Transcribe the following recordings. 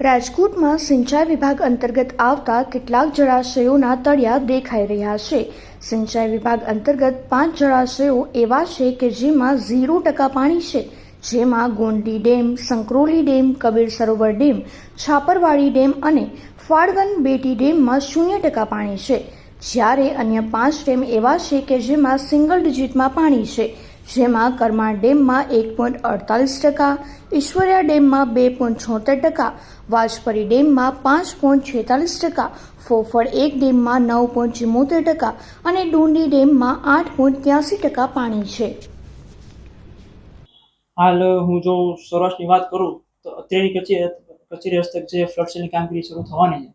રાજકોટમાં સિંચાઈ વિભાગ અંતર્ગત આવતા કેટલાક જળાશયોના તળિયા દેખાઈ રહ્યા છે. સિંચાઈ વિભાગ અંતર્ગત પાંચ જળાશયો એવા છે કે જેમાં ઝીરો ટકા પાણી છે. જેમાં Gondi dam, Sankroli dam, Kabir Sarovar dam, Chhaparwadi dam અને ફાળગન બેટી ડેમમાં શૂન્ય ટકા પાણી છે. જ્યારે અન્ય પાંચ ડેમ એવા છે કે જેમાં સિંગલ ડિજિટમાં પાણી છે. જેમાં કરમાળ ડેમમાં એક પોઈન્ટ અડતાલીસ ટકા, ઈશ્વરિયા ડેમમાં બે પોઈન્ટ છોતેર ટકા વાજપરી ડેમમાં પાંચ પોઈન્ટ છેતાલીસ ટકા ફોફળ એક ડેમમાં નવ પોઈન્ટ ચુમ્મોતેર ટકા અને ડુંડી ડેમમાં આઠ પોઈન્ટ ત્યાસી ટકા પાણી છે. હાલ હું જો સૌરાષ્ટ્રની વાત કરું, તો અત્યારની કચેરી કચેરી હસ્તક જે ફ્લડ સેલની કામગીરી શરૂ થવાની છે,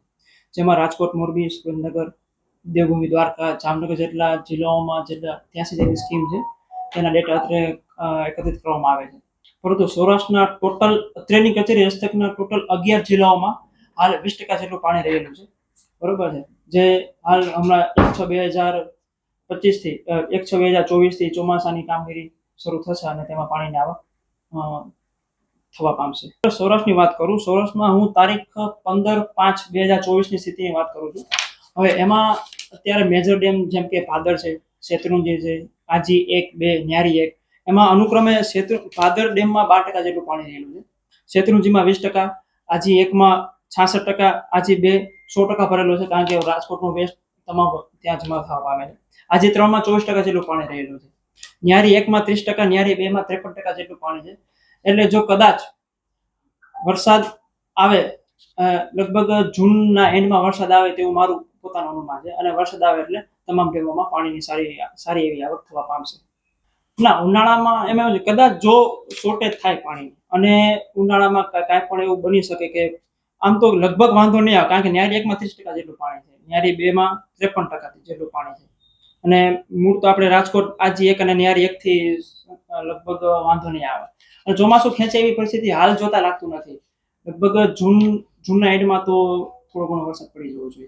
જેમાં રાજકોટ, મોરબી, સુરેન્દ્રનગર, દેવભૂમિ, દ્વારકા, જામનગર જેટલા જિલ્લાઓમાં જેટલા ત્યાંસી જેટલી સ્કીમ છે તેના ડેટા અત્યારે એકત્રિત કરવામાં આવે છે. પરંતુ સૌરાષ્ટ્રના ટોટલ અત્રેની કચેરી હસ્તકના ટોટલ અગિયાર જિલ્લાઓમાં હાલ વીસ ટકા જેટલું પાણી રહેલું છે. બરોબર છે? જે હાલ હમણાં એક છ બે હજાર પચીસથી એક છ બે હજાર ચોવીસથી ચોમાસાની કામગીરી શરૂ થશે અને તેમાં પાણીની આવક થવા પામશે. સૌરાષ્ટ્રની વાત કરું, સૌરાષ્ટ્રમાં હું તારીખ પંદર પાંચ બે હજાર ચોવીસની સ્થિતિની વાત કરું છું. હવે એમાં અત્યારે મેજર ડેમ જેમ કે ભાદર છે, શેત્રુંજી છે આજી એક, બે, ન્યારી એક. એમાં અનુક્રમે શેત્રુ ભાદર ડેમમાં બાર ટકા જેટલું પાણી રહેલું છે. શેત્રુંજીમાં વીસ ટકા, આજી એકમાં છાસઠ ટકા, આજી બે સો ટકા ભરેલો છે, કારણ કે રાજકોટનો વેસ્ટ તમામ ત્યાં જમા થવા પામે છે. આજે ત્રણમાં ચોવીસ ટકા જેટલું પાણી રહેલું છે. ન્યારી એકમાં ત્રીસ ટકા, ન્યારી બેમાં ત્રેપન ટકા જેટલું પાણી છે. એટલે જો કદાચ વરસાદ આવે લગભગ જૂનના એન્ડમાં વરસાદ આવે તેવું મારું પોતાનું અનુમાન છે. અને વરસાદ આવે એટલે તમામ ડેમોમાં પાણીની સારી સારી એવી આવક થવા પામશે. ના, ઉનાળામાં એમ છે કદાચ જો શોર્ટેજ થાય પાણી, અને ઉનાળામાં કાંઈ પણ એવું બની શકે કે આમ તો લગભગ વાંધો નહીં આવે, કારણ કે ન્યારી એકમાં ત્રીસ ટકા જેટલું પાણી છે. ન્યારી બેમાં ત્રેપન ટકા જેટલું પાણી છે. અને મૂળ તો આપણે રાજકોટ, આજી એક અને ન્યારી એકથી લગભગ વાંધો નહીં આવે. અને ચોમાસું ખેંચે એવી પરિસ્થિતિ હાલ જોતા લાગતું નથી. લગભગ જૂન જૂનના એડમાં તો થોડો ઘણો વરસાદ પડી જવો જોઈએ.